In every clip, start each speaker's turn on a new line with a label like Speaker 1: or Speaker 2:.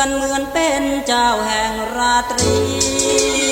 Speaker 1: อนเหมือนเป็นเจ้าแห่งราตรี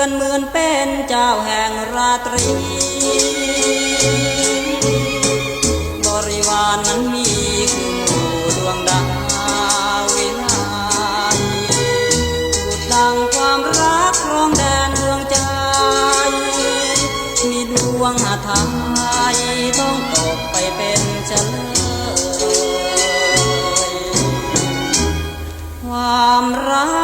Speaker 1: อนเหมือนเป็นเจ้าแห่งราตรี บริวารนนั้นมีคือหมู่ดวงดาววิลาบุดดังความรักครองแดนดวงใจ มีดวงอาทายต้องตกไปเป็นเฉลยความรัก